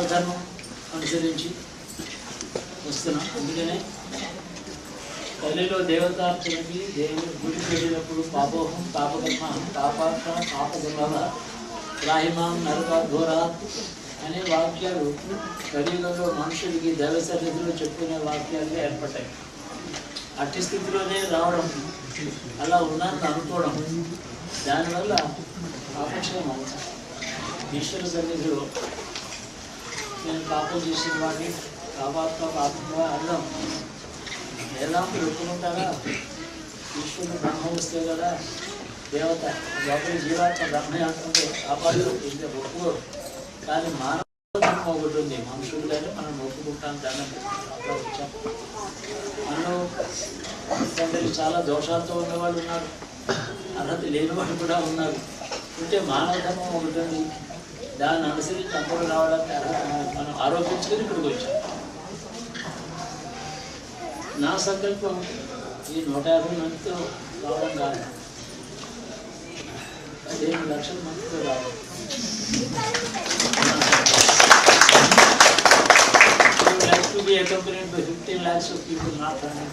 మానవ ధర్మం అనుసరించి వస్తున్నాం. అందుకనే తల్లిలో దేవతార్చనకి దేవుని గుడికి వెళ్ళినప్పుడు పాపోహం పాపకర్మ పాపాత్మ పాపగర్భ రాహిమాం నరక ఘోరాత్ అనే వాక్యాలు కలియుగంలో మనుషులకి దైవ సన్నిధిలో చెప్పుకునే వాక్యాలుగా ఏర్పడ్డాయి. అట్టి స్థితిలోనే రావడం అలా ఉన్నారని అనుకోవడం దానివల్ల పాపక్షేమం ఈశ్వర సన్నిధిలో నేను పాపం చేసిన వాడిని పాపాత్మ పాపంగా అర్థం వేదాంతులు ఒప్పుకుంటారా? ఈశ్వరుడు బ్రహ్మ వస్తే కదా దేవత లోపలి జీవాత్మ బ్రహ్మ అంటే కాపాడు ఇంకా ఒప్పుకోరు కానీ మానవ ధర్మం ఒకటి ఉంది మనుషులు మనం ఒప్పుకుంటాం దాన్ని. అట్లా వచ్చాం. మనలో తండ్రి చాలా దోషాలతో ఉన్నవాళ్ళు ఉన్నారు. అర్హత లేని వాళ్ళు కూడా ఉన్నారు. అంటే మానవ ధర్మం ఒకటి ఉంది దాన్ని అనుసరించి అందరూ రావడానికి అర్హత మనం ఆరోపించుకొని ఇక్కడికి వచ్చాం నా సంకల్పం ఈ నూట యాభై మందితో రావడం కాదు పదిహేను లక్షల మందితో రావడం like to be accompanied by 15 lakhs of people not running.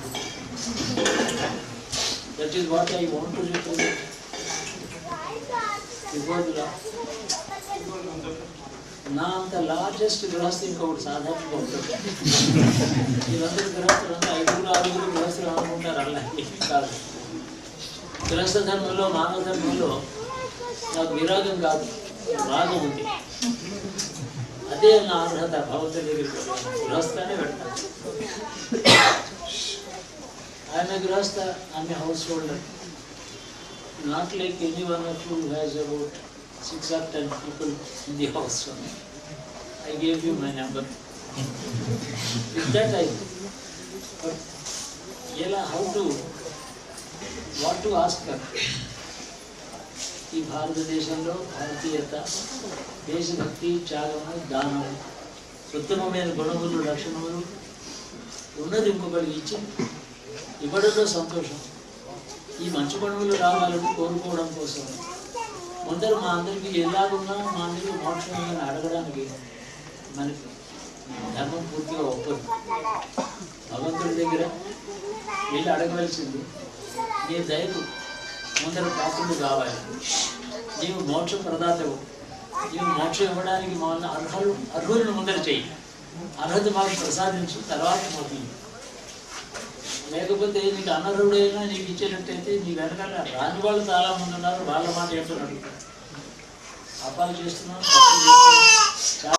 That is what I want to represent. నా అంత లార్జెస్ట్ గృహస్థి ఇంకొకటి సాధారణంగా ఉంటుంది. వీళ్ళందరూ గృహస్థులంతా ఐదుగురు ఆరుగురు గ్రహస్థులు అనుకుంటారు అలా. కాదు. గృహస్థ ధర్మంలో మానవ ధర్మంలో నాకు విరాగం కాదు రాగం ఉంది. అదే నా అర్హత భగవంతుడి దగ్గరికి గృహస్థానే పెడతాను. ఆమె గృహస్థ ఆమె house holder not like any one of you has about six or ten people in the house I gave you my number with that I but ఎలా how to what to ask ఈ భారతదేశంలో భారతీయత దేశభక్తి త్యాగము దానము ఉత్తమమైన గుణములు లక్షణములు ఉన్నది ఇంకొకరికి ఇచ్చి ఇవ్వడంలో సంతోషం ఈ మంచి గుణములు రావాలని కోరుకోవడం కోసం. ముందర మా అందరికీ ఎలాగున్నా మా అందరికీ మోక్షం అడగడానికి మనకి ధర్మం పూర్తిగా ఒప్పదు. భగవంతుడి దగ్గర వెళ్ళి అడగవలసింది నీ దయకు ముందర పాత్రుడు కావాలి. నీవు మోక్ష ప్రదాతవు. నీవు మోక్షం ఇవ్వడానికి మమ్మల్ని అర్హులు అర్హులను ముందర చెయ్యి. అర్హత మాకు ప్రసాదించు తర్వాత మాకు లేకపోతే నీకు అనర్హుడైనా నీకు ఇచ్చేటట్టయితే నీ వెనకాల రాని వాళ్ళు చాలా మంది ఉన్నారు వాళ్ళ మాట చెప్తున్నాడు అపాలు చేస్తున్నాం చేస్తున్నాం